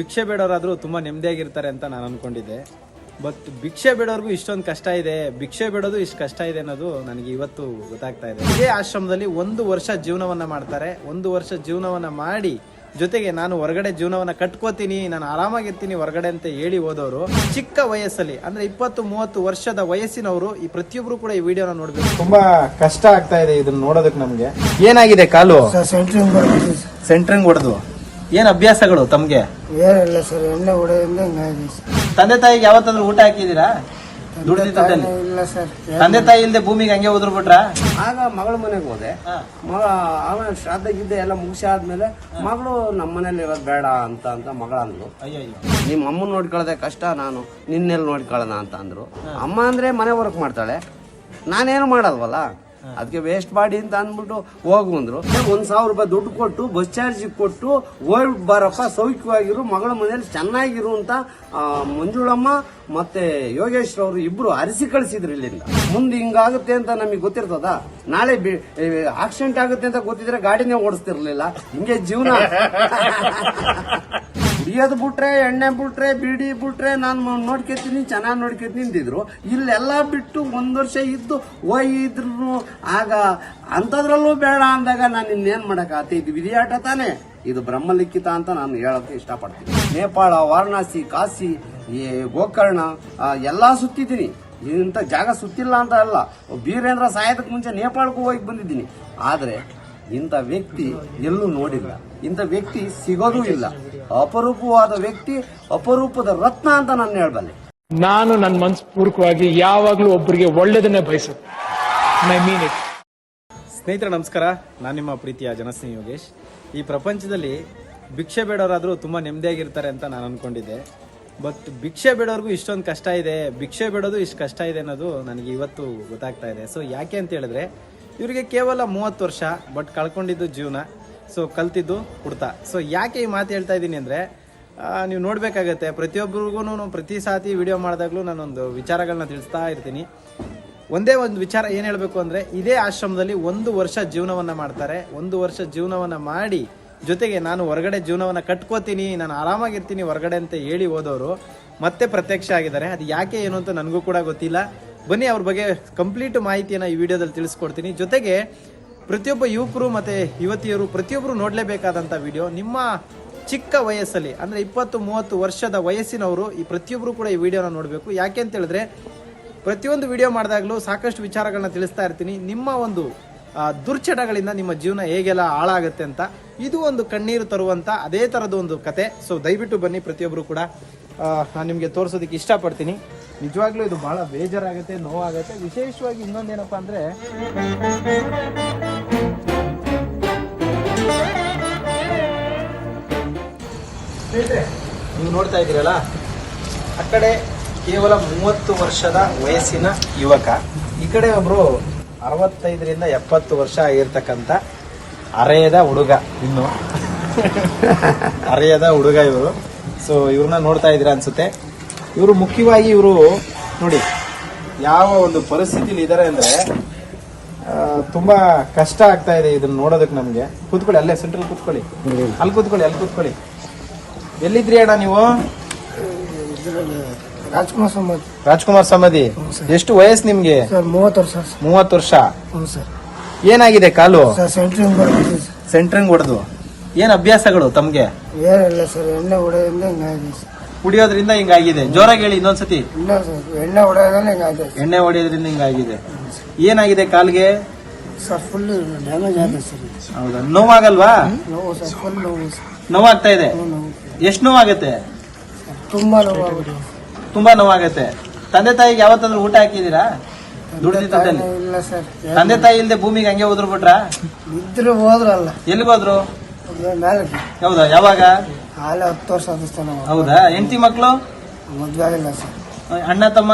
ಭಿಕ್ಷೆ ಬೇಡೋರಾದರೂ ತುಂಬ ನೆಮ್ಮದಿಯಾಗಿರ್ತಾರೆ ಅಂತ ನಾನು ಅನ್ಕೊಂಡಿದ್ದೆ. ಬಟ್ ಭಿಕ್ಷೆ ಬೇಡೋರ್ಗೂ ಇಷ್ಟೊಂದು ಕಷ್ಟ ಇದೆ. ಭಿಕ್ಷೆ ಬೇಡೋದು ಇಷ್ಟು ಕಷ್ಟ ಇದೆ ಅನ್ನೋದು ನನಗೆ ಇವತ್ತು ಗೊತ್ತಾಗ್ತಾ ಇದೆ. ಇದೇ ಆಶ್ರಮದಲ್ಲಿ ಒಂದು ವರ್ಷ ಜೀವನವನ್ನು ಮಾಡ್ತಾರೆ. ಒಂದು ವರ್ಷ ಜೀವನವನ್ನು ಮಾಡಿ ಜೊತೆಗೆ ನಾನು ಹೊರಗಡೆ ಜೀವನವನ್ನು ಕಟ್ಕೋತೀನಿ ನಾನು ಆರಾಮಾಗಿರ್ತೀನಿ ಹೊರಗಡೆ ಅಂತ ಹೇಳಿ ಹೋದವರು. ಚಿಕ್ಕ ವಯಸ್ಸಲ್ಲಿ ಅಂದರೆ ಇಪ್ಪತ್ತು ಮೂವತ್ತು ವರ್ಷದ ವಯಸ್ಸಿನವರು ಈ ಪ್ರತಿಯೊಬ್ಬರು ಕೂಡ ಈ ವಿಡಿಯೋನ ನೋಡಬೇಕು. ತುಂಬಾ ಕಷ್ಟ ಆಗ್ತಾ ಇದೆ ಇದನ್ನ ನೋಡೋದಕ್ಕೆ ನಮಗೆ. ಏನಾಗಿದೆ ಕಾಲು? ಸೆಂಟ್ರಿಂಗ್ ಹೊಡೆದು. ಏನ್ ಅಭ್ಯಾಸಗಳು ತಮ್ಗೆ? ಏನಿಲ್ಲ ಸರ್ ಎಣ್ಣೆ ಹೊಡೆಯಿಂದ ತಂದೆ ತಾಯಿಗೆ ಯಾವತ್ತಾದ್ರೂ ಊಟ ಹಾಕಿದೀರಾ ದುಡ್ಡಲ್ಲಿ ಇಲ್ಲ ಸರ್. ತಂದೆ ತಾಯಿ ಇಲ್ದೆ ಭೂಮಿಗೆ ಹಂಗೆ ಉದ್ರು ಬಿಟ್ರ ಆಗ ಮಗಳ ಮನೆಗೆ ಹೋದೆ. ಮಗ ಆಮೇಲೆ ಶ್ರಾದ್ದ ಗಿದ್ದೆ ಎಲ್ಲ ಮುಗಿಸಿ ಆದ್ಮೇಲೆ ಮಗಳು ನಮ್ಮ ಮನೇಲಿ ಇರೋದು ಬೇಡ ಅಂತ ಅಂತ ಮಗಳ ಅಂದ್ಲು. ನಿಮ್ಮ ಅಮ್ಮನ ನೋಡ್ಕೊಳ್ಳದೆ ಕಷ್ಟ ನಾನು ನಿನ್ನೆಲ್ಲಿ ನೋಡ್ಕೊಳ್ಳೋಣ ಅಂತ ಅಂದ್ರು. ಅಮ್ಮ ಅಂದ್ರೆ ಮನೆ ವರ್ಕ್ ಮಾಡ್ತಾಳೆ. ನಾನೇನು ಮಾಡಲ್ವಲ್ಲ? ಅದಕ್ಕೆ ವೇಸ್ಟ್ ಮಾಡಿ ಅಂತ ಅಂದ್ಬಿಟ್ಟು ಹೋಗು ಅಂದ್ರು. ಒಂದ್ ಸಾವಿರ ರೂಪಾಯಿ ದುಡ್ಡು ಕೊಟ್ಟು ಬಸ್ ಚಾರ್ಜ್ ಕೊಟ್ಟು ಹೋಗಿ ಬಾರಪ್ಪ, ಸೌಖ್ಯವಾಗಿರು, ಮಗಳ ಮನೇಲಿ ಚೆನ್ನಾಗಿರು ಅಂತ ಮಂಜುಳಮ್ಮ ಮತ್ತೆ ಯೋಗೇಶ್ ಅವರು ಇಬ್ರು ಅರಿಸಿ ಕಳಿಸಿದ್ರು ಇಲ್ಲಿಂದ. ಮುಂದೆ ಹಿಂಗಾಗುತ್ತೆ ಅಂತ ನಮಗೆ ಗೊತ್ತಿರ್ತದ? ನಾಳೆ ಆಕ್ಸಿಡೆಂಟ್ ಆಗುತ್ತೆ ಅಂತ ಗೊತ್ತಿದ್ರೆ ಗಾಡಿನೇ ಓಡಿಸ್ತಿರ್ಲಿಲ್ಲ. ಹಿಂಗೆ ಜೀವನ. ಕುಡಿಯೋದು ಬಿಟ್ರೆ, ಎಣ್ಣೆ ಬಿಟ್ರೆ, ಬೀಡಿ ಬಿಟ್ರೆ ನಾನು ನೋಡ್ಕೊತೀನಿ, ಚೆನ್ನಾಗಿ ನೋಡ್ಕೊತೀನಿ ಅಂತಿದ್ರು ಇಲ್ಲೆಲ್ಲ ಬಿಟ್ಟು ಒಂದು ವರ್ಷ ಇದ್ದು ಹೋಯಿದ್ರು ಆಗ ಅಂಥದ್ರಲ್ಲೂ ಬೇಡ ಅಂದಾಗ ನಾನು ಇನ್ನೇನ್ ಆತ? ಇದು ವಿಧಿಯಾಟ ತಾನೇ? ಇದು ಬ್ರಹ್ಮಲಿಖಿತ ಅಂತ ನಾನು ಹೇಳೋಕೆ ಇಷ್ಟಪಡ್ತೀನಿ. ನೇಪಾಳ, ವಾರಣಾಸಿ, ಕಾಶಿ, ಈ ಗೋಕರ್ಣ ಎಲ್ಲಾ ಸುತ್ತಿದ್ದೀನಿ. ಇಂಥ ಜಾಗ ಸುತ್ತಿಲ್ಲ ಅಂತ ಅಲ್ಲ. ಬೀರೇಂದ್ರ ಸಾಯೋದಕ್ಕೆ ಮುಂಚೆ ನೇಪಾಳಕ್ಕೂ ಹೋಗಿ ಬಂದಿದ್ದೀನಿ. ಆದರೆ ಇಂಥ ವ್ಯಕ್ತಿ ಎಲ್ಲೂ ನೋಡಿಲ್ಲ. ಇಂಥ ವ್ಯಕ್ತಿ ಸಿಗೋದೂ ಇಲ್ಲ. ಅಪರೂಪವಾದ ವ್ಯಕ್ತಿ ಅಪರೂಪದ ರತ್ನ ಅಂತ ನಾನು ಹೇಳಬಲ್ಲೆ. ನಾನು ನನ್ನ ಮನಸ್ಪೂರ್ವಕವಾಗಿ ಯಾವಾಗಲೂ ಒಬ್ಬರಿಗೆ ಒಳ್ಳೆಯದನ್ನೇ ಬಯಸುತ್ತೆ ಐ ಮೀನ್ ಇಟ್ ಸ್ನೇಹಿತರೆ ನಮಸ್ಕಾರ. ನಾನು ನಿಮ್ಮ ಪ್ರೀತಿಯ ಜನಸ್ನೇಹಿ ಯೋಗೇಶ್. ಈ ಪ್ರಪಂಚದಲ್ಲಿ ಭಿಕ್ಷೆ ಬೇಡೋರಾದರೂ ತುಂಬ ನೆಮ್ಮದಿಯಾಗಿರ್ತಾರೆ ಅಂತ ನಾನು ಅನ್ಕೊಂಡಿದ್ದೆ. ಬಟ್ ಭಿಕ್ಷೆ ಬೇಡೋರ್ಗೂ ಇಷ್ಟೊಂದು ಕಷ್ಟ ಇದೆ. ಭಿಕ್ಷೆ ಬೇಡೋದು ಇಷ್ಟು ಕಷ್ಟ ಇದೆ ಅನ್ನೋದು ನನಗೆ ಇವತ್ತು ಗೊತ್ತಾಗ್ತಾ ಇದೆ. ಸೊ ಯಾಕೆ ಅಂತ ಹೇಳಿದ್ರೆ ಇವರಿಗೆ ಕೇವಲ ಮೂವತ್ತು ವರ್ಷ ಬಟ್ ಕಳ್ಕೊಂಡಿದ್ದು ಜೀವನ. ಸೊ ಕಲ್ತಿದ್ದು ಕುಡ್ತಾ. ಸೊ ಯಾಕೆ ಈ ಮಾತು ಹೇಳ್ತಾ ಇದ್ದೀನಿ ಅಂದರೆ ನೀವು ನೋಡಬೇಕಾಗತ್ತೆ ಪ್ರತಿಯೊಬ್ಬರಿಗೂ ಪ್ರತಿ ಸಾತಿ ವಿಡಿಯೋ ಮಾಡಿದಾಗಲೂ ನಾನೊಂದು ವಿಚಾರಗಳನ್ನ ತಿಳಿಸ್ತಾ ಇರ್ತೀನಿ. ಒಂದೇ ಒಂದು ವಿಚಾರ ಏನು ಹೇಳಬೇಕು ಅಂದರೆ, ಇದೇ ಆಶ್ರಮದಲ್ಲಿ ಒಂದು ವರ್ಷ ಜೀವನವನ್ನು ಮಾಡ್ತಾರೆ. ಒಂದು ವರ್ಷ ಜೀವನವನ್ನು ಮಾಡಿ, ಜೊತೆಗೆ ನಾನು ಹೊರಗಡೆ ಜೀವನವನ್ನು ಕಟ್ಕೋತೀನಿ, ನಾನು ಆರಾಮಾಗಿರ್ತೀನಿ ಹೊರಗಡೆ ಅಂತ ಹೇಳಿ ಹೋದವರು, ಮತ್ತೆ ಪ್ರತ್ಯಕ್ಷ ಆಗಿದ್ದಾರೆ. ಅದು ಯಾಕೆ ಏನು ಅಂತ ನನಗೂ ಕೂಡ ಗೊತ್ತಿಲ್ಲ. ಬನ್ನಿ ಅವ್ರ ಬಗ್ಗೆ ಕಂಪ್ಲೀಟ್ ಮಾಹಿತಿಯನ್ನು ಈ ವಿಡಿಯೋದಲ್ಲಿ ತಿಳಿಸ್ಕೊಡ್ತೀನಿ. ಜೊತೆಗೆ ಪ್ರತಿಯೊಬ್ಬ ಯುವಕರು ಮತ್ತು ಯುವತಿಯರು ಪ್ರತಿಯೊಬ್ಬರು ನೋಡಲೇಬೇಕಾದಂಥ ವಿಡಿಯೋ ನಿಮ್ಮ ಚಿಕ್ಕ ವಯಸ್ಸಲ್ಲಿ, ಅಂದರೆ ಇಪ್ಪತ್ತು, ಮೂವತ್ತು ವರ್ಷದ ವಯಸ್ಸಿನವರು ಈ ಪ್ರತಿಯೊಬ್ಬರು ಕೂಡ ಈ ವಿಡಿಯೋನ ನೋಡಬೇಕು. ಯಾಕೆ ಅಂತ ಹೇಳಿದ್ರೆ, ಪ್ರತಿಯೊಂದು ವಿಡಿಯೋ ಮಾಡಿದಾಗಲೂ ಸಾಕಷ್ಟು ವಿಚಾರಗಳನ್ನ ತಿಳಿಸ್ತಾ ಇರ್ತೀನಿ. ನಿಮ್ಮ ಒಂದು ದುರ್ಚಟಗಳಿಂದ ನಿಮ್ಮ ಜೀವನ ಹೇಗೆಲ್ಲ ಹಾಳಾಗುತ್ತೆ ಅಂತ. ಇದು ಒಂದು ಕಣ್ಣೀರು ತರುವಂತ ಅದೇ ಥರದ ಒಂದು ಕತೆ. ಸೊ ದಯವಿಟ್ಟು ಬನ್ನಿ ಪ್ರತಿಯೊಬ್ಬರು ಕೂಡ. ನಾನು ನಿಮಗೆ ತೋರಿಸೋದಕ್ಕೆ ಇಷ್ಟಪಡ್ತೀನಿ. ನಿಜವಾಗ್ಲೂ ಇದು ಬಹಳ ಬೇಜಾರಾಗುತ್ತೆ, ನೋವಾಗುತ್ತೆ. ವಿಶೇಷವಾಗಿ ಇನ್ನೊಂದೇನಪ್ಪ ಅಂದರೆ ನೀವು ನೋಡ್ತಾ ಇದ್ದೀರಲ್ಲ ಆ ಕಡೆ ಕೇವಲ ಮೂವತ್ತು ವರ್ಷದ ವಯಸ್ಸಿನ ಯುವಕ ಈ ಕಡೆ ಒಬ್ರು ಅರವತ್ತೈದರಿಂದ ಎಪ್ಪತ್ತು ವರ್ಷ ಆಗಿರ್ತಕ್ಕಂಥ ಅರೆಯದ ಹುಡುಗ ಇನ್ನು. ಅರೆಯದ ಹುಡುಗ ಇವರು. ಸೊ ಇವ್ರನ್ನ ನೋಡ್ತಾ ಇದ್ದೀರಾ ಅನ್ಸುತ್ತೆ. ಇವರು ಮುಖ್ಯವಾಗಿ ಇವರು ನೋಡಿ ಯಾವ ಒಂದು ಪರಿಸ್ಥಿತಿಲಿ ಇದ್ದಾರೆ ಅಂದ್ರೆ ತುಂಬ ತುಂಬಾ ಕಷ್ಟ ಆಗ್ತಾ ಇದೆ ಇದನ್ನ ನೋಡೋದಕ್ಕೆ ನಮಗೆ. ಕೂತ್ಕೊಳ್ಳಿ ಅಲ್ಲೇ ಸೆಂಟ್ರಲ್ ಕೂತ್ಕೊಳ್ಳಿ. ಅಲ್ಲಿ ಕೂತ್ಕೊಳ್ಳಿ ಅಲ್ಲಿ ಕೂತ್ಕೊಳ್ಳಿ. ಎಲ್ಲಿದ್ರಿ ಅಣ್ಣ ನೀವು? ರಾಜ್ಕುಮಾರ್ ಸಮಾಧಿ ರಾಜ್ಕುಮಾರ್ ಸಮಾಧಿ ಎಷ್ಟು ವಯಸ್ಸು ನಿಮ್ಗೆ? ಸರ್ ಮೂವತ್ತು ವರ್ಷ ಸರ್. ಮೂವತ್ತು ವರ್ಷ. ಹ್ಞೂ ಸರ್. ಏನಾಗಿದೆ ಕಾಲು? ಸರ್ ಸೆಂಟ್ರಿಂಗ್ ಬರ್ತಿದೆ ಸರ್. ಸೆಂಟ್ರಿಂಗ್ ಹೊಡೆದು. ಏನ್ ಅಭ್ಯಾಸಗಳು ತಮ್ಗೆ? ಏನಿಲ್ಲ ಸರ್ ಎಣ್ಣೆ ಹೊಡೆಯಿಂದ ಹಿಂಗಾಗಿದೆ ಸರ್. ಕುಡಿಯೋದ್ರಿಂದ ಹಿಂಗಾಗಿದೆ ಜೋರಾಗಿ ಹೇಳಿ ಇನ್ನೊಂದ್ಸತಿ. ಇಲ್ಲ ಸರ್ ಎಣ್ಣೆ ಹೊಡೆಯೋದ್ರಿಂದ ಹಿಂಗಾಗಿದೆ ಎಣ್ಣೆ ಹೊಡೆಯೋದ್ರಿಂದ ಹಿಂಗಾಗಿದೆ ಏನಾಗಿದೆ ಕಾಲ್ಗೆ? ಸರ್ ಫುಲ್ ಡ್ಯಾಮೇಜ್ ಆಗಿದೆ ಸರ್. ಹೌದಾ? ನೋವಾಗಲ್ವಾ? ನೋವು ಸರ್ ಫುಲ್ ನೋವು ಸರ್. ನೋವಾಗ್ತಾ ಇದೆ. ನೋವು ಎಷ್ಟು ನೋವಾಗತ್ತೆ? ತುಂಬಾ ನೋವು ಆಗಿದೆ ತುಂಬಾ ನೋವಾಗತ್ತೆ. ತಂದೆ ತಾಯಿಗೆ ಯಾವತ್ತಾದ್ರೂ ಊಟ ಹಾಕಿದೀರಾ ದುಡ್ದಿದ್ದಲ್ಲಿ ಇಲ್ಲ ಸರ್. ತಂದೆ ತಾಯಿ ಇಲ್ಲದೆ ಭೂಮಿಗೆ ಹಂಗೆ ಹೋದ್ರು ಬಿಟ್ರ ಇದ್ರು ಹೋದ್ರಲ್ಲ. ಎಲ್ಲಿಗೋದ್ರು ಮೇಲೆ. ಹೌದಾ? ಯಾವಾಗ? ಹತ್ತು ವರ್ಷ ಆದಿಸ್ತಾನ ಹೌದಾ? ಹೆಂಡತಿ ಮಕ್ಕಳು ಮದ್ವೆ ಆಗಿಲ್ಲ ಸರ್. ಅಣ್ಣ ತಮ್ಮ?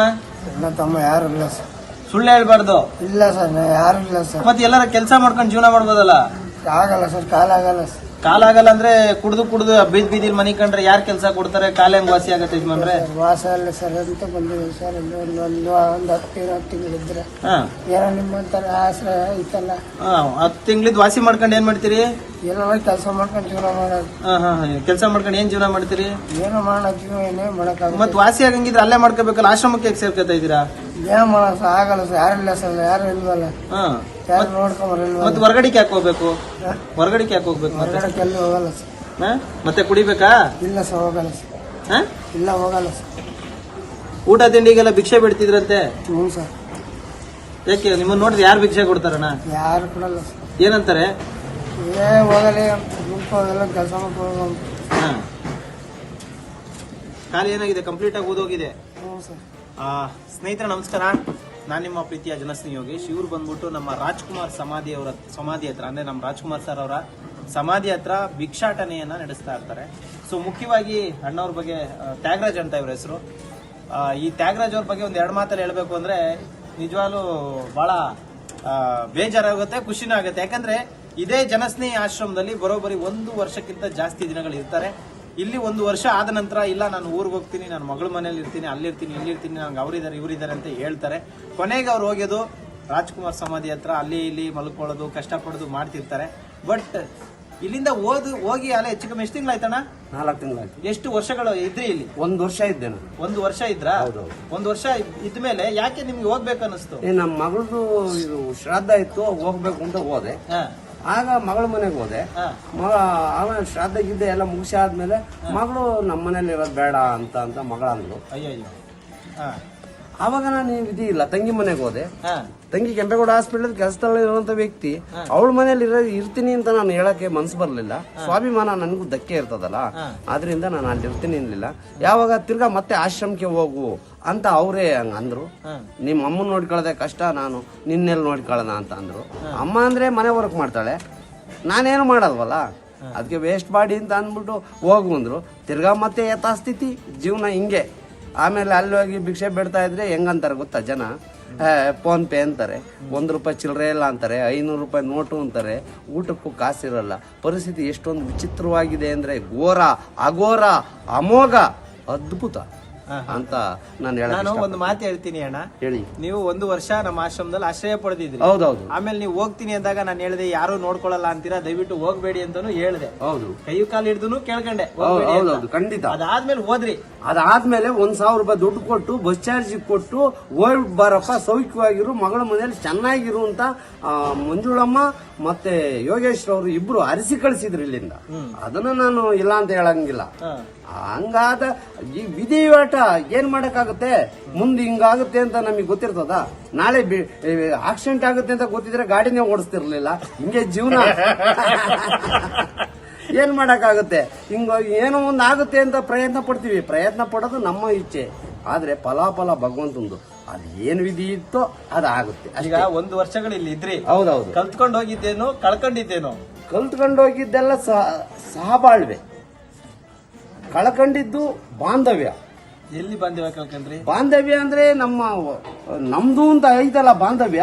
ಅಣ್ಣ ತಮ್ಮ ಯಾರು ಇಲ್ಲ ಸರ್. ಸುಳ್ಳು ಹೇಳ್ಬಾರ್ದು. ಇಲ್ಲ ಸರ್ ಯಾರು ಇಲ್ಲ ಸರ್. ಮತ್ತೆ ಎಲ್ಲಾರ ಕೆಲಸ ಮಾಡ್ಕೊಂಡು ಜೀವನ ಮಾಡ್ಬೋದಲ್ಲ? ಆಗಲ್ಲ ಸರ್ ಕಾಲ ಆಗಲ್ಲ ಸರ್. ಕಾಲಾಗಲ್ಲ ಅಂದ್ರೆ ಕುಡ್ದು ಕುಡ್ದು ಬೀದ್ ಬೀದಿಲ್ ಮನಿ ಕಂಡ್ರೆ ಯಾರ್ ಕೆಲಸ ಕೊಡ್ತಾರೆ? ಕಾಲ ಹೆಂಗ್ ವಾಸಿ ಆಗತ್ತೆ ಯಜಮಾನ್ರೆ? ವಾಸ ಅಲ್ಲ ಸರ್ ಅಂತ ಬಂದಿದೆ ಸರ್. ಇಲ್ಲಿ ಒಂದು ಒಂದು ಒಂದು ಹತ್ತು ಹತ್ತು ತಿಂಗಳಿದ್ರೆ ಹಾ. ಏನೋ ನಿಮ್ಮಂತಾರೆ ಆಶ್ರಯ ಐತಲ್ಲ. ಹಾ ಹತ್ತು ತಿಂಗ್ಳಿದ್ ವಾಸಿ ಮಾಡ್ಕೊಂಡು ಏನ್ ಮಾಡ್ತೀರಿ? ಏನೋ ಕೆಲಸ ಮಾಡ್ಕೊಂಡು ಜೀವನ ಮಾಡೋದು. ಹಾ ಹಾ ಕೆಲಸ ಮಾಡ್ಕೊಂಡು ಏನ್ ಜೀವನ ಮಾಡ್ತೀರಿ? ಏನೋ ಮಾಡೋ ಜೀವನ ಏನೇ ಮಾಡೋಕ್ಕಾಗಲ್ಲ. ಮತ್ ವಾಸಿ ಆಗಂಗಿದ್ರೆ ಅಲ್ಲೇ ಮಾಡ್ಕೋಬೇಕಲ್ಲ? ಆಶ್ರಮಕ್ಕೆ ಯಾಕೆ ಸೇರ್ಕೊತಾ ಇದ್ದೀರಾ? ಏನು ಸರ್? ಆಗಲ್ಲ ಸರ್. ಯಾರಿಲ್ಲ ಸರ್. ಯಾರು ಇಲ್ವಲ್ಲ? ಹಾ. ಯಾರು ನೋಡ್ಕೊಂಬರಲ್ವ ಮತ್ತೆ ಹೊರಗಡೆಗೆ ಯಾಕೆ ಹೋಗ್ಬೇಕು? ಹೊರಗಡೆಗೆ ಯಾಕೆ ಹೋಗ್ಬೇಕು ಮತ್ತೆ? ಹೊರಗಡೆ ಎಲ್ಲೂ ಹೋಗಲ್ಲ ಸರ್. ಹಾ? ಮತ್ತೆ ಕುಡಿಬೇಕಾ? ಇಲ್ಲ ಸರ್ ಹೋಗಲ್ಲ ಸರ್. ಹಾ? ಇಲ್ಲ ಹೋಗಲ್ಲ ಸರ್. ಊಟ ತಿಂಡಿಗೆಲ್ಲ ಭಿಕ್ಷೆ ಬಿಡ್ತಿದ್ರಂತೆ? ಹ್ಞೂ ಸರ್. ಯಾಕೆ? ನಿಮ್ಮನ್ನ ನೋಡಿದ್ರೆ ಯಾರು ಭಿಕ್ಷೆ ಕೊಡ್ತಾರಣ್ಣ? ಯಾರು ಕೊಡಲ್ಲ ಸರ್. ಏನಂತಾರೆ? ಏ ಹೋಗಲಿ ಗುಂಪು ಹೋಗಲ್ಲ ಕೆಲಸ ಮಾಡ್ಕೊಂಡು ಹಾ. ಖಾಲಿ ಏನಾಗಿದೆ? ಕಂಪ್ಲೀಟ್ ಆಗಿ ಓದೋಗಿದೆ? ಹ್ಞೂ ಸರ್. ಸ್ನೇಹಿತರೆ, ನಮಸ್ಕಾರ. ನಾನು ನಿಮ್ಮ ಪ್ರೀತಿಯ ಜನಸ್ನೇಹಿ ಯೋಗೇಶ್. ಇವ್ರು ಬಂದ್ಬಿಟ್ಟು ನಮ್ಮ ರಾಜ್ಕುಮಾರ್ ಸಮಾಧಿ ಅವರ ಸಮಾಧಿ ಹತ್ರ, ಅಂದರೆ ನಮ್ಮ ರಾಜ್ಕುಮಾರ್ ಸರ್ ಅವರ ಸಮಾಧಿ ಹತ್ರ ಭಿಕ್ಷಾಟನೆಯನ್ನು ನಡೆಸ್ತಾ ಇರ್ತಾರೆ. ಸೊ ಮುಖ್ಯವಾಗಿ ಅಣ್ಣವ್ರ ಬಗ್ಗೆ ತ್ಯಾಗರಾಜ್ ಅಂತ ಇವ್ರ ಹೆಸರು. ಈ ತ್ಯಾಗರಾಜ್ ಅವ್ರ ಬಗ್ಗೆ ಒಂದು ಎರಡು ಮಾತಲ್ಲಿ ಹೇಳಬೇಕು ಅಂದರೆ, ನಿಜವಾಗ್ಲೂ ಭಾಳ ಬೇಜಾರಾಗುತ್ತೆ, ಖುಷಿನೂ ಆಗುತ್ತೆ. ಯಾಕಂದರೆ ಇದೇ ಜನಸ್ನೇಹಿ ಆಶ್ರಮದಲ್ಲಿ ಬರೋಬ್ಬರಿ ಒಂದು ವರ್ಷಕ್ಕಿಂತ ಜಾಸ್ತಿ ದಿನಗಳು ಇರ್ತಾರೆ ಇಲ್ಲಿ ಒಂದು ವರ್ಷ ಆದ ನಂತರ ಇಲ್ಲ ನಾನು ಊರಿಗೆ ಹೋಗ್ತೀನಿ ನಾನು ಮಗಳ ಮನೇಲಿ ಇರ್ತೀನಿ ಅಲ್ಲಿರ್ತೀನಿ ಇಲ್ಲಿರ್ತೀನಿ ನಂಗೆ ಅವರಿದ್ದಾರೆ ಇವರಿದ್ದಾರೆ ಅಂತ ಹೇಳ್ತಾರೆ. ಕೊನೆಗೆ ಅವ್ರು ಹೋಗೋದು ರಾಜ್ಕುಮಾರ್ ಸಮಾಧಿ ಹತ್ರ ಅಲ್ಲಿ ಇಲ್ಲಿ ಮಲ್ಕೊಳ್ಳೋದು ಕಷ್ಟಪಡೋದು ಮಾಡ್ತಿರ್ತಾರೆ. ಬಟ್ ಇಲ್ಲಿಂದ ಓದು ಹೋಗಿ ಅಲ್ಲ ಹೆಚ್ಚು ಕಮ್ಮಿ ಎಷ್ಟು ತಿಂಗಳಾಯ್ತಣ್ಣ? ನಾಲ್ಕು ತಿಂಗಳಾಯ್ತು. ಎಷ್ಟು ವರ್ಷಗಳು ಇದ್ರಿ ಇಲ್ಲಿ? ಒಂದು ವರ್ಷ ಇದ್ದೆ ನಾನು. ಒಂದು ವರ್ಷ ಇದ್ರಾ. ಒಂದು ವರ್ಷ ಇದ್ಮೇಲೆ ಯಾಕೆ ನಿಮ್ಗೆ ಹೋಗ್ಬೇಕು ಅನಿಸ್ತು ನಮ್ಮ ಮಗಳದು ಇದು ಶ್ರಾದ್ದ ಇತ್ತು ಹೋಗ್ಬೇಕು ಅಂತ ಹೋದೆ. ಹಾ. ಆಗ ಮಗಳ ಮನೆಗೆ ಹೋದೆ. ಮಗ ಆಮೇಲೆ ಶ್ರಾದ್ದ ಗಿದ್ದೆ ಎಲ್ಲ ಮುಗಿಸಿ ಆದ್ಮೇಲೆ ಮಗಳು ನಮ್ಮ ಮನೇಲಿ ಇರೋದು ಬೇಡ ಅಂತ ಅಂತ ಮಗಳ ಅಂದ್ಲು. ಆವಾಗ ನಾನು ವಿಧಿ ಇಲ್ಲ. ತಂಗಿ ಮನೆಗೆ ಹೋದೆ. ತಂಗಿ ಕೆಂಪೇಗೌಡ ಹಾಸ್ಪಿಟಲ್ ಕೆಲಸದಲ್ಲಿ ಇರುವಂತ ವ್ಯಕ್ತಿ ಅವಳ ಮನೆಯಲ್ಲಿ ಇರೋ ಇರ್ತೀನಿ ಅಂತ ನಾನು ಹೇಳಕ್ಕೆ ಮನ್ಸು ಬರಲಿಲ್ಲ. ಸ್ವಾಭಿಮಾನ ನನಗೂ ಧಕ್ಕೆ ಇರ್ತದಲ್ಲ? ಆದ್ರಿಂದ ನಾನು ಅಲ್ಲಿ ಇರ್ತೀನಿ ಅನ್ಲಿಲ್ಲ ಯಾವಾಗ ತಿರ್ಗಾ ಮತ್ತೆ ಆಶ್ರಮಕ್ಕೆ ಹೋಗು ಅಂತ ಅವರೇ ಹಂಗ ಅಂದ್ರು. ನಿಮ್ಮ ಅಮ್ಮನ ನೋಡ್ಕೊಳ್ಳೋದೆ ಕಷ್ಟ ನಾನು ನಿನ್ನೆಲ್ಲಿ ನೋಡ್ಕೊಳ್ಳೋಣ ಅಂತ ಅಂದ್ರು. ಅಮ್ಮ ಅಂದ್ರೆ ಮನೆ ವರ್ಕ್ ಮಾಡ್ತಾಳೆ. ನಾನೇನು ಮಾಡಲ್ವಲ್ಲ? ಅದಕ್ಕೆ ವೇಸ್ಟ್ ಮಾಡಿ ಅಂತ ಅಂದ್ಬಿಟ್ಟು ಹೋಗು ಅಂದ್ರು ತಿರ್ಗಾ ಮತ್ತೆ ಯಥಾಸ್ಥಿತಿ ಜೀವನ ಹಿಂಗೆ. ಆಮೇಲೆ ಅಲ್ಲಿ ಹೋಗಿ ಭಿಕ್ಷೆ ಬಿಡ್ತಾ ಇದ್ರೆ ಹೆಂಗಂತಾರೆ ಗೊತ್ತಾ ಜನ? ಫೋನ್ ಪೇ ಅಂತಾರೆ. ಒಂದು ರೂಪಾಯಿ ಚಿಲ್ಲರೆ ಇಲ್ಲ ಅಂತಾರೆ ಐನೂರು ರೂಪಾಯಿ ನೋಟು ಅಂತಾರೆ. ಊಟಕ್ಕೂ ಕಾಸಿರಲ್ಲ. ಪರಿಸ್ಥಿತಿ ಎಷ್ಟೊಂದು ವಿಚಿತ್ರವಾಗಿದೆ ಅಂದ್ರೆ ಘೋರ ಅಘೋರ ಅಮೋಘ ಅದ್ಭುತ. ಅಂತ ನಾನು ನಾನು ಒಂದು ಮಾತು ಹೇಳ್ತೀನಿ ಅಣ್ಣ. ಹೇಳಿ. ನೀವು ಒಂದು ವರ್ಷ ನಮ್ಮ ಆಶ್ರಮದಲ್ಲಿ ಆಶ್ರಯ ಪಡೆದಿದ್ರಿ. ಹೌದೌದು. ಆಮೇಲೆ ನೀವು ಹೋಗ್ತೀನಿ ಅಂದಾಗ ನಾನು ಹೇಳಿದೆ ಯಾರು ನೋಡ್ಕೊಳ್ಳಲ್ಲ ಅಂತೀರಾ? ದಯವಿಟ್ಟು ಹೋಗ್ಬೇಡಿ ಅಂತಾನು ಹೇಳಿದೆ. ಹೌದು. ಕೈ ಕಾಲು ಹಿಡ್ದು ಕೇಳ್ಕೊಂಡೆ. ಹೌದು ಹೋಗ್ಬೇಡಿ ಅಂತ. ಹೌದೌದು ಖಂಡಿತ. ಅದಾದ್ಮೇಲೆ ಹೋದ್ರಿ. ಅದಾದ್ಮೇಲೆ ಒಂದ್ ಸಾವಿರ ರೂಪಾಯಿ ದುಡ್ಡು ಕೊಟ್ಟು ಬಸ್ ಚಾರ್ಜ್ ಕೊಟ್ಟು ಹೋಗಿ ಬಾರಪ್ಪ ಸೌಖ್ಯವಾಗಿರು ಮಗಳ ಮನೆಯಲ್ಲಿ ಚೆನ್ನಾಗಿರು ಅಂತ ಆ, ಮಂಜುಳಮ್ಮ ಮತ್ತೆ ಯೋಗೇಶ್ವರ ಅವರು ಇಬ್ರು ಅರಿಸಿ ಕಳಿಸಿದ್ರು ಇಲ್ಲಿಂದ. ಅದನ್ನ ನಾನು ಇಲ್ಲ ಅಂತ ಹೇಳಂಗಿಲ್ಲ. ಹಂಗಾದ ಈ ವಿಧಿವಾಟ ಏನ್ ಮಾಡಕ್ಕಾಗುತ್ತೆ? ಮುಂದೆ ಹಿಂಗಾಗುತ್ತೆ ಅಂತ ನಮಗೆ ಗೊತ್ತಿರ್ತದ. ನಾಳೆ ಆಕ್ಸಿಡೆಂಟ್ ಆಗುತ್ತೆ ಅಂತ ಗೊತ್ತಿದ್ರೆ ಗಾಡಿನೇ ಓಡಿಸ್ತಿರ್ಲಿಲ್ಲ. ಹಿಂಗೆ ಜೀವನ. ಏನ್ ಮಾಡಕ್ಕಾಗುತ್ತೆ? ಹಿಂಗ ಏನೋ ಒಂದು ಆಗುತ್ತೆ ಅಂತ ಪ್ರಯತ್ನ ಪಡ್ತೀವಿ. ಪ್ರಯತ್ನ ಪಡೋದು ನಮ್ಮ ಇಚ್ಛೆ. ಆದ್ರೆ ಫಲಾಫಲ ಭಗವಂತಂದು. ಅದು ಏನ್ ವಿಧಿ ಇತ್ತೋ ಅದಾಗುತ್ತೆ ಈಗ ಅಷ್ಟೇ. ಒಂದು ವರ್ಷಗಳು ಇಲ್ಲಿ ಇದ್ರಿ. ಹೌದೌದು. ಕಲ್ತ್ಕೊಂಡು ಹೋಗಿದ್ದೇನು ಕಳ್ಕೊಂಡಿದ್ದೇನು? ಕಲ್ತ್ಕೊಂಡು ಹೋಗಿದ್ದೆಲ್ಲ ಸಹ- ಸಹಬಾಳ್ವೆ. ಕಳ್ಕೊಂಡಿದ್ದು ಬಾಂಧವ್ಯ. ಎಲ್ಲಿ ಬಾಂಧವ್ಯ ಕಳ್ಕೊಂಡ್ರಿ? ಬಾಂಧವ್ಯ ಅಂದ್ರೆ ನಮ್ಮ ನಮ್ದು ಅಂತ ಐತಲ್ಲ ಬಾಂಧವ್ಯ.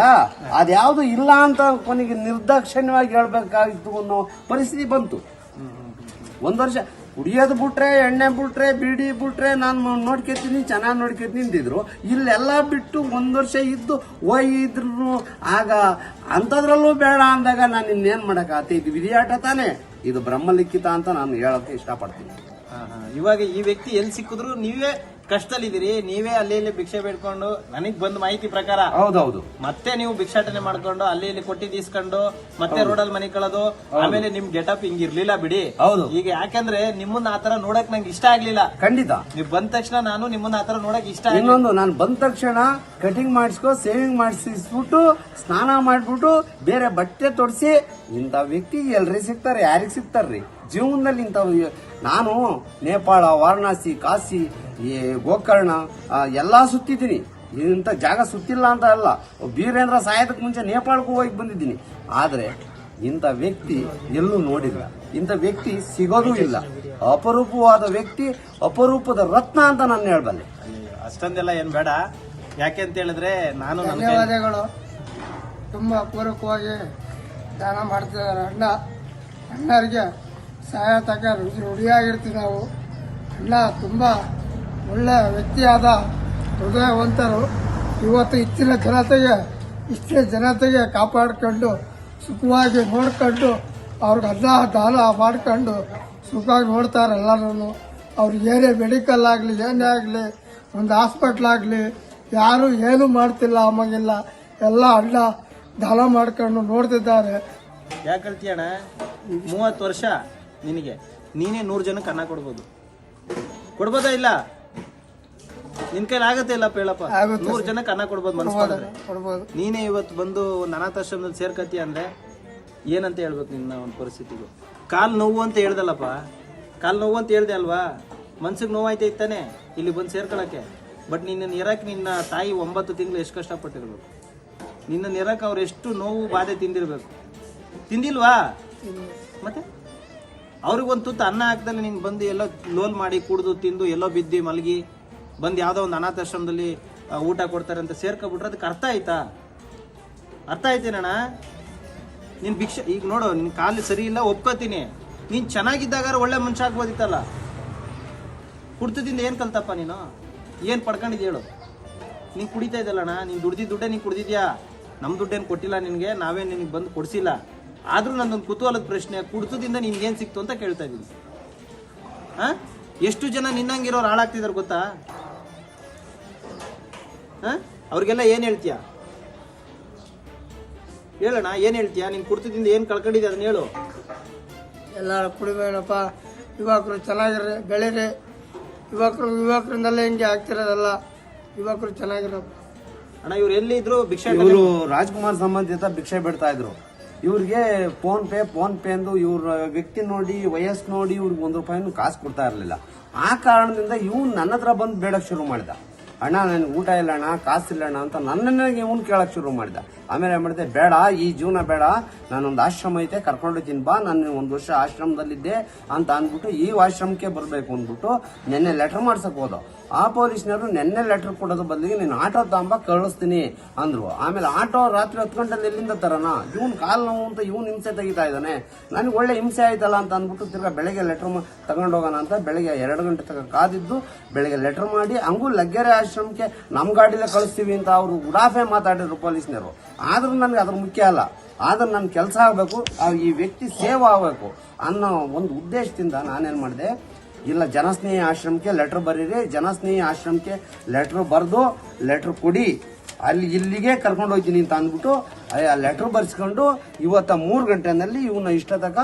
ಅದ್ಯಾವ್ದು ಇಲ್ಲ ಅಂತ ಕೊನೆಗೆ ನಿರ್ದಾಕ್ಷಿಣ್ಯವಾಗಿ ಹೇಳ್ಬೇಕಾಗಿತ್ತು ಅನ್ನೋ ಪರಿಸ್ಥಿತಿ ಬಂತು. ಒಂದ್ ವರ್ಷ ಕುಡಿಯೋದು ಬಿಟ್ರೆ ಎಣ್ಣೆ ಬಿಟ್ರೆ ಬೀಡಿ ಬಿಟ್ರೆ ನಾನು ನೋಡ್ಕೊತೀನಿ ಚೆನ್ನಾಗಿ ನೋಡ್ಕೊತೀನಿ ಅಂತಿದ್ರು ಇಲ್ಲೆಲ್ಲ ಬಿಟ್ಟು ಒಂದು ವರ್ಷ ಇದ್ದು ಹೋಗಿದ್ರು ಆಗ ಅಂಥದ್ರಲ್ಲೂ ಬೇಡ ಅಂದಾಗ ನಾನು ಇನ್ನೇನು ಮಾಡೋಕ್ಕಾಗತ್ತೆ ಇದು ವಿಧಿಯಾಟ ತಾನೇ. ಇದು ಬ್ರಹ್ಮಲಿಖಿತ ಅಂತ ನಾನು ಹೇಳೋಕ್ಕೆ ಇಷ್ಟಪಡ್ತೀನಿ. ಇವಾಗ ಈ ವ್ಯಕ್ತಿ ಎಲ್ಲಿ ಸಿಕ್ಕಿದ್ರು ನೀವೇ ಕಷ್ಟದಲ್ಲಿದ್ದೀರಿ ನೀವೇ ಅಲ್ಲಿ ಇಲ್ಲಿ ಭಿಕ್ಷೆ ಬೇಡ್ಕೊಂಡು ನನಗ್ ಬಂದ ಮಾಹಿತಿ ಪ್ರಕಾರ ಹೌದೌದು. ಮತ್ತೆ ನೀವು ಭಿಕ್ಷಾಟನೆ ಮಾಡ್ಕೊಂಡು ಅಲ್ಲಿ ಇಲ್ಲಿ ಕೊಟ್ಟಿ ತೀಸ್ಕೊಂಡು ಮತ್ತೆ ರೋಡಲ್ಲಿ ಮನೆ ಕಳೋದು ಆಮೇಲೆ ನಿಮ್ ಗೆಟಪ್ ಹಿಂಗಿರ್ಲಿಲ್ಲ ಬಿಡಿ. ಹೌದು. ಈಗ ಯಾಕಂದ್ರೆ ನಿಮ್ಮನ್ನ ಆತರ ನೋಡಕ್ ನಂಗೆ ಇಷ್ಟ ಆಗ್ಲಿಲ್ಲ. ಖಂಡಿತ. ನೀವ್ ಬಂದ ತಕ್ಷಣ ನಾನು ನಿಮ್ಮನ್ನ ಆತರ ನೋಡಕ್ ಇಷ್ಟ ಇನ್ನೊಂದು ನಾನು ಬಂದ ತಕ್ಷಣ ಕಟಿಂಗ್ ಮಾಡಿಸ್ಕೊ ಸೇವಿಂಗ್ ಮಾಡಿಸ್ಬಿಟ್ಟು ಸ್ನಾನ ಮಾಡ್ಬಿಟ್ಟು ಬೇರೆ ಬಟ್ಟೆ ತೊಡಿಸಿ ಇಂಥ ವ್ಯಕ್ತಿ ಎಲ್ರಿ ಸಿಗ್ತಾರೆ ಯಾರಿಗೆ ಸಿಗ್ತಾರ್ರಿ? ಜೀವನದಲ್ಲಿ ಇಂಥ ನಾನು ನೇಪಾಳ ವಾರಣಾಸಿ ಕಾಶಿ ಈ ಗೋಕರ್ಣ ಎಲ್ಲ ಸುತ್ತಿದ್ದೀನಿ. ಇಂಥ ಜಾಗ ಸುತ್ತಿಲ್ಲ ಅಂತ ಅಲ್ಲ. ಬೀರೇಂದ್ರ ಸಾಯೋದಕ್ಕೆ ಮುಂಚೆ ನೇಪಾಳಕ್ಕೂ ಹೋಗಿ ಬಂದಿದ್ದೀನಿ. ಆದರೆ ಇಂಥ ವ್ಯಕ್ತಿ ಎಲ್ಲೂ ನೋಡಿಲ್ಲ. ಇಂಥ ವ್ಯಕ್ತಿ ಸಿಗೋದೂ ಇಲ್ಲ. ಅಪರೂಪವಾದ ವ್ಯಕ್ತಿ ಅಪರೂಪದ ರತ್ನ ಅಂತ ನಾನು ಹೇಳಬಲ್ಲೆ. ಅಷ್ಟೊಂದೆಲ್ಲ ಏನು ಬೇಡ. ಯಾಕೆ ಅಂತ ಹೇಳಿದ್ರೆ ನಾನು ಧನ್ಯವಾದಗಳು. ತುಂಬ ಅಪರೂಪವಾಗಿ ದಾನ ಮಾಡ್ತಿದ್ದಾರೆ ಅಣ್ಣ. ಅಣ್ಣರಿಗೆ ಸಹಾಯ ತಗ ರೂಢಿಯಾಗಿರ್ತೀವಿ ನಾವು. ಅಣ್ಣ ತುಂಬ ಒಳ್ಳೆಯ ವ್ಯಕ್ತಿಯಾದ ಹೃದಯವಂತರು ಇವತ್ತು ಇತ್ತಿನ ಜನತೆಗೆ ಇಷ್ಟೇ ಜನತೆಗೆ ಕಾಪಾಡ್ಕೊಂಡು, ಸುಖವಾಗಿ ನೋಡ್ಕೊಂಡು, ಅವ್ರಿಗೆ ಅನ್ನ, ದಾನ ಮಾಡ್ಕೊಂಡು ಸುಖವಾಗಿ ನೋಡ್ತಾರೆ ಎಲ್ಲರೂ ಅವ್ರಿಗೆ ಏನೇ ಮೆಡಿಕಲ್ ಆಗಲಿ, ಏನೇ ಆಗಲಿ, ಒಂದು ಆಗಲಿ, ಯಾರು ಏನು ಮಾಡ್ತಿಲ್ಲ ಅಮ್ಮಗಿಲ್ಲ ಎಲ್ಲ ಅಣ್ಣ ದಾನ ಮಾಡ್ಕೊಂಡು ನೋಡ್ತಿದ್ದಾರೆ. ಯಾಕೆ ಅಣ್ಣ ಮೂವತ್ತು ವರ್ಷ? ನಿನಗೆ. ನೀನೇ ನೂರು ಜನಕ್ಕೆ ಅನ್ನ ಕೊಡ್ಬೋದು. ಕೊಡ್ಬೋದಾ ಇಲ್ಲ? ನಿನ್ ಕೈಲಿ ಆಗತ್ತೆ ಇಲ್ಲಪ್ಪ ಹೇಳಪ್ಪ ನೂರು ಜನಕ್ಕೆ ಅನ್ನ ಕೊಡ್ಬೋದು ಮನಸ್ಸು ಮಾಡಿದ್ರೆ. ನೀನೇ ಇವತ್ತು ಬಂದು ಒಂದು ಅನಾಥಾಶ್ರಮದಲ್ಲಿ ಸೇರ್ಕತಿ ಅಂದ್ರೆ ಏನಂತ ಹೇಳ್ಬೇಕು ನಿನ್ನ ಒಂದು ಪರಿಸ್ಥಿತಿಗೂ? ಕಾಲು ನೋವು ಅಂತ ಹೇಳ್ದಲ್ಲಪ್ಪ? ಕಾಲು ನೋವು ಅಂತ ಹೇಳ್ದೆ ಅಲ್ವಾ? ಮನ್ಸಿಗೆ ನೋವಾಯ್ತಾ ಇತ್ತಾನೆ ಇಲ್ಲಿ ಬಂದು ಸೇರ್ಕೊಳಕ್ಕೆ. ಬಟ್ ನಿನ್ನ ಇರಕ್ಕೆ ನಿನ್ನ ತಾಯಿ ಒಂಬತ್ತು ತಿಂಗಳು ಎಷ್ಟು ಕಷ್ಟಪಟ್ಟಿರ್ಬೇಕು. ನಿನ್ನ ಇರಕ್ಕೆ ಅವ್ರು ಎಷ್ಟು ನೋವು ಬಾಧೆ ತಿಂದಿರ್ಬೇಕು. ತಿಂದಿಲ್ವಾ? ಮತ್ತೆ? ಅವ್ರಿಗೊಂದು ತುತ್ತು ಅನ್ನ ಹಾಕ್ದಲ್ಲಿ ನೀನು ಬಂದು ಎಲ್ಲೋ ಲೋಲ್ ಮಾಡಿ ಕುಡಿದು ತಿಂದು ಎಲ್ಲೋ ಬಿದ್ದು ಮಲಗಿ ಬಂದು ಯಾವುದೋ ಒಂದು ಅನಾಥಾಶ್ರಮದಲ್ಲಿ ಊಟ ಕೊಡ್ತಾರೆ ಅಂತ ಸೇರ್ಕೊಬಿಟ್ರೆ ಅದಕ್ಕೆ ಅರ್ಥ ಆಯ್ತಾ? ಅರ್ಥ ಆಯ್ತೇನಣ್ಣ? ನೀನು ಭಿಕ್ಷೆ, ಈಗ ನೋಡು ನಿನ್ನ ಕಾಲು ಸರಿ ಇಲ್ಲ, ಒಪ್ಕೋತೀನಿ. ನೀನು ಚೆನ್ನಾಗಿದ್ದಾಗ ಒಳ್ಳೆ ಮನುಷ್ಯ ಆಗ್ಬೋದಿತ್ತಲ್ಲ? ಕುಡ್ತದಿಂದ ಏನು ಕಲ್ತಪ್ಪ ನೀನು? ಏನು ಪಡ್ಕೊಂಡಿದ್ದು ಹೇಳು? ನೀನು ಕುಡಿತಾ ಇದ್ದಲ್ಲಣ್ಣ ನೀನು ದುಡ್ದಿದ್ದ ದುಡ್ಡೇ ನೀನು ಕುಡ್ದಿದ್ಯಾ? ನಮ್ಮ ದುಡ್ಡೇನು ಕೊಟ್ಟಿಲ್ಲ ನಿನಗೆ, ನಾವೇ ನಿನಗೆ ಬಂದು ಕೊಡಿಸಿಲ್ಲ. ಆದರೂ ನನ್ನೊಂದು ಕುತೂಹಲದ ಪ್ರಶ್ನೆ ಕುಡ್ತದಿಂದ ನಿನ್ಗೇನು ಸಿಕ್ತು ಅಂತ ಕೇಳ್ತಾ ಇದ್ದೀನಿ. ಹಾಂ? ಎಷ್ಟು ಜನ ನಿನ್ನಂಗಿರೋರು ಹಾಳಾಗ್ತಿದ್ದಾರೆ ಗೊತ್ತಾ? ಹಾಂ? ಅವ್ರಿಗೆಲ್ಲ ಏನು ಹೇಳ್ತೀಯಾ? ಹೇಳಣ್ಣ ಏನು ಹೇಳ್ತೀಯಾ? ನೀನು ಕುಡ್ತದಿಂದ ಏನು ಕಳ್ಕೊಂಡಿದ್ದೆ ಅದನ್ನ ಹೇಳು. ಎಲ್ಲ ಕುಡಿಬೇಡಪ್ಪ ಯುವಕರು ಚೆನ್ನಾಗಿರ್ರಿ ಬೆಳೀರಿ. ಯುವಕರು ಯುವಕರಿಂದಲೇ ಹಿಂಗೆ ಆಗ್ತಿರೋದಲ್ಲ. ಯುವಕರು ಚೆನ್ನಾಗಿರಪ್ಪ ಅಣ್ಣ ಇವ್ರು ಎಲ್ಲಿದ್ರು ಭಿಕ್ಷೆ ಇವರು ರಾಜ್ಕುಮಾರ್ ಸಂಬಂಧಿತ ಭಿಕ್ಷೆ ಬಿಡ್ತಾ ಇದ್ರು. ಇವ್ರಿಗೆ ಫೋನ್ ಪೇ ಫೋನ್ ಪೇ ಅಂದು ಇವ್ರ ವ್ಯಕ್ತಿ ನೋಡಿ, ವಯಸ್ಸು ನೋಡಿ ಇವ್ರಿಗೆ ಒಂದು ರೂಪಾಯಿನೂ ಕಾಸು ಕೊಡ್ತಾ ಇರಲಿಲ್ಲ. ಆ ಕಾರಣದಿಂದ ಇವ್ನು ನನ್ನ ಹತ್ರ ಬಂದು ಬೇಡಕ್ಕೆ ಶುರು ಮಾಡಿದ. ಅಣ್ಣ, ನನಗೆ ಊಟ ಇಲ್ಲ ಅಣ್ಣ ಕಾಸಿಲ್ಲ ಅಣ್ಣ ಅಂತ ನನ್ನನ್ನೇ ಇವನು ಕೇಳಕ್ ಶುರು ಮಾಡಿದ. ಆಮೇಲೆ ಏನು ಮಾಡಿದೆ? ಬೇಡ, ಈ ಜೀವನ ಬೇಡ. ನಾನೊಂದು ಆಶ್ರಮ ಐತೆ, ಕರ್ಕೊಂಡೋಗ್ತೀನಿ, ಬಾ. ನಾನು ಒಂದು ವರ್ಷ ಆಶ್ರಮದಲ್ಲಿದ್ದೆ ಅಂತ ಅಂದ್ಬಿಟ್ಟು ಈ ಆಶ್ರಮಕ್ಕೆ ಬರಬೇಕು ಅಂದ್ಬಿಟ್ಟು ನೆನ್ನೆ ಲೆಟರ್ ಮಾಡ್ಸಕ್ ಹೋದ. ಆ ಪೊಲೀಸ್ನವರು ನೆನ್ನೆ ಲೆಟರ್ ಕೊಡೋದ್ರ ಬದಲಿಗೆ ನೀನು ಆಟೋ ತಾಂಬ ಕಳಿಸ್ತೀನಿ ಅಂದ್ರು. ಆಮೇಲೆ ಆಟೋ ರಾತ್ರಿ ಹತ್ತು ಗಂಟೆಲಿ ಎಲ್ಲಿಂದ ತರನ ಇವನ್ ಕಾಲ್ ನೋವು ಅಂತ ಇವನ್ ಹಿಂಸೆ ತೆಗಿತಾ ಇದ್ದಾನೆ. ನನಗೆ ಒಳ್ಳೆ ಹಿಂಸೆ ಆಯ್ತಲ್ಲ ಅಂತ ಅಂದ್ಬಿಟ್ಟು ತಿರ್ಗಾ ಬೆಳಗ್ಗೆ ಲೆಟರ್ ತಗೊಂಡೋಗೋಣ ಅಂತ ಬೆಳಗ್ಗೆ ಎರಡು ಗಂಟೆ ತಗ ಕಾದಿದ್ದು, ಬೆಳಗ್ಗೆ ಲೆಟರ್ ಮಾಡಿ, ಹಂಗೂ ಲಗ್ಗೆರೆ ಆಶ್ರಮಕ್ಕೆ ನಮ್ಮ ಗಾಡಿಲೇ ಕಳಿಸ್ತೀವಿ ಅಂತ ಅವರು ಉಡಾಫೆ ಮಾತಾಡಿದ್ರು ಪೊಲೀಸ್ನವರು. ಆದ್ರೂ ನನಗೆ ಅದ್ರ ಮುಖ್ಯ ಅಲ್ಲ. ಆದ್ರೆ ನನ್ನ ಕೆಲಸ ಆಗಬೇಕು ಈ ವ್ಯಕ್ತಿ ಸೇವ್ ಆಗಬೇಕು ಅನ್ನೋ ಒಂದು ಉದ್ದೇಶದಿಂದ ನಾನೇನು ಮಾಡಿದೆ, ಇಲ್ಲ ಜನಸ್ನೇಹಿ ಆಶ್ರಮಕ್ಕೆ ಲೆಟರ್ ಬರೀರಿ, ಜನಸ್ನೇಹಿ ಆಶ್ರಮಕ್ಕೆ ಲೆಟರ್ ಬರೆದು ಲೆಟರ್ ಕೊಡಿ. ಅಲ್ಲಿ ಇಲ್ಲಿಗೆ ಕರ್ಕೊಂಡು ಹೋಗ್ತೀನಿ ಅಂತ ಅಂದ್ಬಿಟ್ಟು, ಆ ಲೆಟರ್ ಬರ್ಸ್ಕೊಂಡು ಇವತ್ತ ಮೂರು ಗಂಟೆನಲ್ಲಿ ಇವನ್ನ ಇಷ್ಟ ತಕ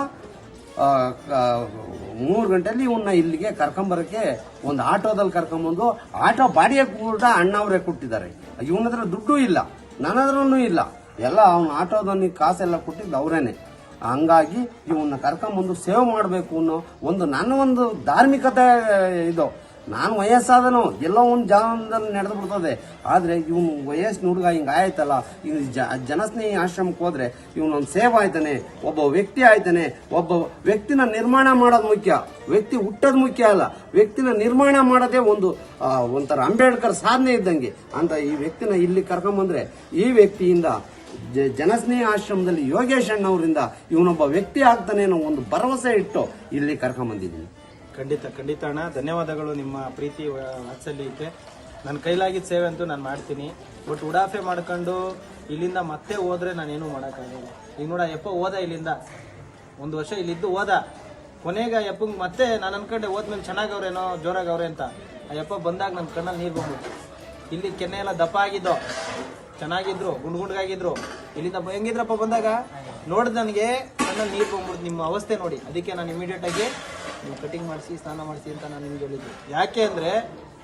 ಮೂರು ಗಂಟೆಯಲ್ಲಿ ಇವನ್ನ ಇಲ್ಲಿಗೆ ಕರ್ಕೊಂಬರಕ್ಕೆ ಒಂದು ಆಟೋದಲ್ಲಿ ಕರ್ಕೊಂಬಂದು, ಆಟೋ ಬಾಡಿಗೆ ಕೂಡ ಅಣ್ಣವರೇ ಕೊಟ್ಟಿದ್ದಾರೆ. ಇವನ ಹತ್ರ ದುಡ್ಡು ಇಲ್ಲ. ನನ್ನ ಹತ್ರನೂ ಇಲ್ಲ. ಎಲ್ಲ ಅವನ ಆಟೋದವನಿಗೆ ಕಾಸೆಲ್ಲ ಕೊಟ್ಟಿದ್ದು ಅವರೇನೆ. ಹಂಗಾಗಿ ಇವನ್ನ ಕರ್ಕೊಂಬಂದು ಸೇವ್ ಮಾಡಬೇಕು ಅನ್ನೋ ಒಂದು ನನ್ನ ಒಂದು ಧಾರ್ಮಿಕತೆ ಇದು. ನಾನು ವಯಸ್ಸಾದನು, ಎಲ್ಲೋ ಒಂದು ಜಾಗದಲ್ಲಿ ನಡೆದು ಬಿಡ್ತದೆ. ಆದರೆ ಇವನು ವಯಸ್ಸಿನ ಹುಡುಗ ಹಿಂಗೆ ಆಯ್ತಲ್ಲ ಜ, ಜನಸ್ನೇಹಿ ಆಶ್ರಮಕ್ಕೆ ಹೋದರೆ ಇವನೊಂದು ಸೇವ್ ಆಯ್ತಾನೆ, ಒಬ್ಬ ವ್ಯಕ್ತಿ ಆಯ್ತಾನೆ, ಒಬ್ಬ ವ್ಯಕ್ತಿನ ನಿರ್ಮಾಣ ಮಾಡೋದು ಮುಖ್ಯ. ವ್ಯಕ್ತಿ ಹುಟ್ಟೋದು ಮುಖ್ಯ ಅಲ್ಲ, ವ್ಯಕ್ತಿನ ನಿರ್ಮಾಣ ಮಾಡೋದೇ ಒಂದು ಒಂಥರ ಅಂಬೇಡ್ಕರ್ ಸಾಧನೆ ಇದ್ದಂಗೆ. ಅಂತ ಈ ವ್ಯಕ್ತಿನ ಇಲ್ಲಿ ಕರ್ಕೊಂಬಂದರೆ, ಈ ವ್ಯಕ್ತಿಯಿಂದ ಜ- ಜನಸ್ನೇಹಿ ಆಶ್ರಮದಲ್ಲಿ ಯೋಗೇಶ್ ಅಣ್ಣವರಿಂದ ಇವನೊಬ್ಬ ವ್ಯಕ್ತಿ ಆಗ್ತಾನೆ ಅನ್ನೋ ಒಂದು ಭರವಸೆ ಇಟ್ಟು ಇಲ್ಲಿ ಕರ್ಕೊಂಬಂದಿದ್ದೀನಿ. ಖಂಡಿತ ಖಂಡಿತ ಅಣ್ಣ. ಧನ್ಯವಾದಗಳು ನಿಮ್ಮ ಪ್ರೀತಿ ವಾತ್ಸಲ್ಯಕ್ಕೆ. ನನ್ನ ಕೈಲಾಗಿದ್ದ ಸೇವೆ ಅಂತೂ ನಾನು ಮಾಡ್ತೀನಿ. ಬಟ್ ಉಡಾಫೆ ಮಾಡ್ಕೊಂಡು ಇಲ್ಲಿಂದ ಮತ್ತೆ ಹೋದ್ರೆ ನಾನೇನು ಮಾಡೋಕ್ಕಾಗಲ್ಲ. ಈಗ ನೋಡ, ಯಪ್ಪ ಓದ ಇಲ್ಲಿಂದ. ಒಂದು ವರ್ಷ ಇಲ್ಲಿದ್ದು ಹೋದ. ಕೊನೆಗೆ ಯಪ್ಪಂಗೆ ಮತ್ತೆ ನಾನು ಅನ್ಕೊಂಡೆ ಹೋದ್ಮೇಲೆ ಚೆನ್ನಾಗವ್ರೇನೋ, ಜೋರಾಗವ್ರೆ ಅಂತ. ಆ ಯಪ್ಪ ಬಂದಾಗ ನನ್ನ ಕಣ್ಣಲ್ಲಿ ನೀರು ಬಂದ್ಬಿಟ್ಟು ಇಲ್ಲಿ ಕೆನ್ನೆ ಎಲ್ಲ ದಪ್ಪ ಆಗಿದ್ದೋ, ಚೆನ್ನಾಗಿದ್ರು ಗುಂಡ್ಗುಂಡ್ಗಾಗಿದ್ರು ಇಲ್ಲಿಂದ ಹೆಂಗಿದ್ರಪ್ಪ ಬಂದಾಗ? ನೋಡಿದ ನನಗೆ ಕಣ್ಣಲ್ಲಿ ನೀರು ಬಂದ್ಬಿಡ್ತು ನಿಮ್ಮ ಅವಸ್ಥೆ ನೋಡಿ. ಅದಕ್ಕೆ ನಾನು ಇಮಿಡಿಯೇಟ್ ಆಗಿ ನೀವು ಕಟಿಂಗ್ ಮಾಡಿಸಿ ಸ್ನಾನ ಮಾಡಿಸಿ ಅಂತ ನಾನು ನಿಮ್ಗೆ ಹೇಳಿದ್ದೆ. ಯಾಕೆ ಅಂದರೆ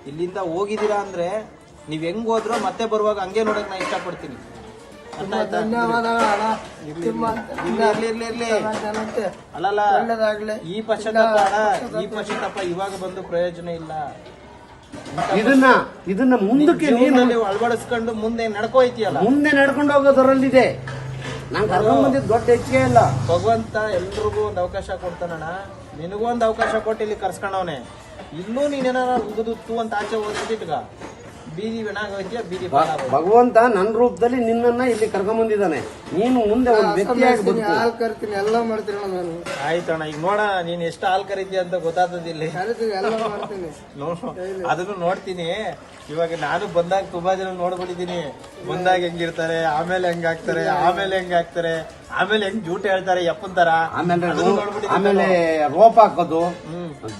ಇಲ್ಲಿಂದ ಹೋಗಿದ್ದೀರಾ ಅಂದರೆ ನೀವು ಹೆಂಗೆ ಹೋದ್ರೋ ಮತ್ತೆ ಬರುವಾಗ ಹಂಗೆ ನೋಡೋಕೆ ನಾನು ಇಷ್ಟಪಡ್ತೀನಿ. ಅಲ್ಲಲ್ಲ ಈ ಪಶ್ಚಾತ್ತಾಪ ಈ ಪಶ್ಚಾತ್ತಾಪ ಇವಾಗ ಬಂದು ಪ್ರಯೋಜನ ಇಲ್ಲ. ಇದನ್ನ ಇದನ್ನ ಮುಂದಕ್ಕೆ ಅಳವಡಿಸ್ಕೊಂಡು ಮುಂದೆ ನಡ್ಕೋಯ್ತೀಯಲ್ಲ ಮುಂದೆ ನಡ್ಕೊಂಡು ಹೋಗೋದರಲ್ಲಿದೆ. ನಾನು ಕರ್ಕೊಂಡ್ ಬಂದಿದ್ದು ದೊಡ್ಡ ಹೆಚ್ಚಿಗೆ ಇಲ್ಲ. ಭಗವಂತ ಎಲ್ರಿಗೂ ಒಂದು ಅವಕಾಶ ಕೊಡ್ತಾನಣ್ಣ. ನಿನಗೂ ಒಂದು ಅವಕಾಶ ಕೊಟ್ಟು ಇಲ್ಲಿ ಕರ್ಸ್ಕೊಂಡವನೆ. ಇಲ್ಲೂ ನೀನೇನಾರ ಉಗಿದುತ್ತು ತೂ ಅಂತ ಆಚೆ ಇಟ್ಗ ಬೀದಿ ಬೆಣಾಗೋಯ್ತೀಯ ಬೀದಿ ಭಗವಂತ ನನ್ನ ರೂಪದಲ್ಲಿ ನಿನ್ನನ್ನ ಇಲ್ಲಿ ಕರ್ಕೊಂಬಂದಿದ್ದಾನೆ. ನೀನು ಮುಂದೆ ಒಂದು ವ್ಯಕ್ತಿಯಾಗಿ ಬದುಕು. ಹಾಲು ಕರಿತೀನಿ ಎಲ್ಲ ಮಾಡ್ತೀನಿ ಅಣ್ಣ ನಾನು. ಆಯ್ತಣ್ಣ ಈಗ ನೋಡ ನೀನ್ ಎಷ್ಟು ಹಾಲ್ ಕರಿತೀಯ ಅಂತ ಗೊತ್ತಾಗ್ತದಿಲ್ಲ ಇಲ್ಲಿ ಎಲ್ಲ ಮಾಡ್ತೀನಿ. ನೋಡು ಅದನ್ನು ನೋಡ್ತೀನಿ. ಇವಾಗ ನಾನು ಬಂದಾಗ ತುಂಬಾ ಜನ ನೋಡ್ಬಿಟ್ಟಿದ್ದೀನಿ. ಬಂದಾಗ ಹೆಂಗಿರ್ತಾರೆ ಆಮೇಲೆ ಹೆಂಗಾಗ್ತಾರೆ ಆಮೇಲೆ ಹೆಂಗಾಗ್ತಾರೆ. ಆಮೇಲೆ ಹೆಂಗ್ ಜೂಟ್ ಹೇಳ್ತಾರೆ ಯಪ್ಪಂತಾರ ತರ? ಆಮೇಲೆ ರೋ- ಆಮೇಲೆ ರೋಪ್ ಹಾಕೋದು.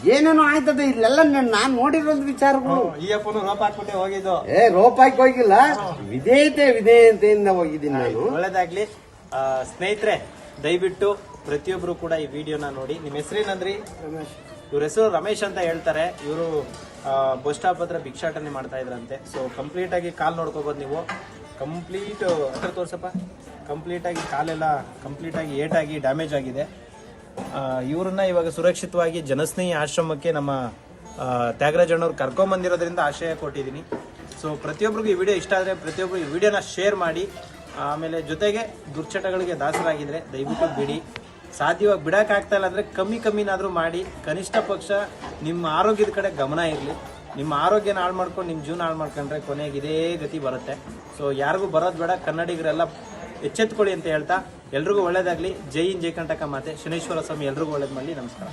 ಏನೇನೋ ಆಯ್ತದ ಇಲ್ಲೆಲ್ಲ ನಾನ್- ನೋಡಿರೋ ನೋಡಿರೋದ್ ವಿಚಾರಗಳು. ಈ ಅಪ್ಪನು ರೋಪ್ ಹಾಕ್ಬಿಟ್ಟೆ ಹೋಗಿದ್ದು. ಏ ರೋಪ್ ಹಾಕಿ ಹೋಗಿಲ್ಲ. ವಿಧೇಯತೆ ವಿಧೇಯತೆಯಿಂದ ಹೋಗಿದ್ದೀನಿ ನಾನು. ಒಳ್ಳೇದಾಗ್ಲಿ. ಆ, ಸ್ನೇಹಿತರೆ ದಯವಿಟ್ಟು ಪ್ರತಿಯೊಬ್ರು ಕೂಡ ಈ ವಿಡಿಯೋನ ನೋಡಿ. ನಿಮ್ಮ ಹೆಸರೇನಂದ್ರಿ ಇವ್ರ ಹೆಸರು ರಮೇಶ್ ಅಂತ ಹೇಳ್ತಾರೆ. ಇವರು ಬಸ್ ಸ್ಟಾಪ್ ಹತ್ರ ಭಿಕ್ಷಾಟನೆ ಮಾಡ್ತಾ ಇದ್ರಂತೆ. ಸೊ ಕಂಪ್ಲೀಟ್ ಆಗಿ ಕಾಲ್ ನೋಡ್ಕೋಬೋದು ನೀವು. ಕಂಪ್ಲೀಟ್ ಹತ್ರ ತೋರಿಸಪ್ಪ. ಕಂಪ್ಲೀಟಾಗಿ ಕಾಲೆಲ್ಲ ಕಂಪ್ಲೀಟಾಗಿ ಏಟಾಗಿ ಡ್ಯಾಮೇಜ್ ಆಗಿದೆ. ಇವರನ್ನ ಇವಾಗ ಸುರಕ್ಷಿತವಾಗಿ ಜನಸ್ನೇಹಿ ಆಶ್ರಮಕ್ಕೆ ನಮ್ಮ ಆ, ತ್ಯಾಗರಾಜ್ ಅಣ್ಣವ್ರು ಕರ್ಕೊಂಬಂದಿರೋದ್ರಿಂದ ಆಶಯ ಕೊಟ್ಟಿದ್ದೀನಿ. ಸೊ ಪ್ರತಿಯೊಬ್ಬರಿಗೂ ಈ ವಿಡಿಯೋ ಇಷ್ಟ ಆದರೆ ಪ್ರತಿಯೊಬ್ಬರು ಈ ವಿಡಿಯೋನ ಶೇರ್ ಮಾಡಿ. ಆಮೇಲೆ ಜೊತೆಗೆ ದುರ್ಚಟಗಳಿಗೆ ದಾಸರಾಗಿದ್ದರೆ ದಯವಿಟ್ಟು ಬಿಡಿ. ಸಾಧ್ಯವಾಗಿ ಬಿಡೋಕ್ಕಾಗ್ತಾ ಇಲ್ಲ ಅಂದರೆ ಕಮ್ಮಿ ಕಮ್ಮಿನಾದರೂ ಮಾಡಿ. ಕನಿಷ್ಠ ಪಕ್ಷ ನಿಮ್ಮ ಆರೋಗ್ಯದ ಕಡೆ ಗಮನ ಇರಲಿ. ನಿಮ್ಮ ಆರೋಗ್ಯನ ಹಾಳು ಮಾಡ್ಕೊಂಡು, ನಿಮ್ಮ ಜೀವನ ಹಾಳು ಮಾಡ್ಕೊಂಡ್ರೆ ಕೊನೆಗೆ ಇದೇ ಗತಿ ಬರುತ್ತೆ. ಸೊ ಯಾರಿಗೂ ಬರೋದು ಬೇಡ, ಕನ್ನಡಿಗರೆಲ್ಲ ಎಚ್ಚೆತ್ಕೊಳ್ಳಿ ಅಂತ ಹೇಳ್ತಾ, ಎಲ್ರಿಗೂ ಒಳ್ಳೇದಾಗಲಿ. ಜೈ ಇನ್ ಜೈ ಕಂಟಕ ಮಾತೆ. ಶನೇಶ್ವರ ಸ್ವಾಮಿ, ಎಲ್ರಿಗೂ ಒಳ್ಳೇದು ಮಾಡಲಿ. ನಮಸ್ಕಾರ.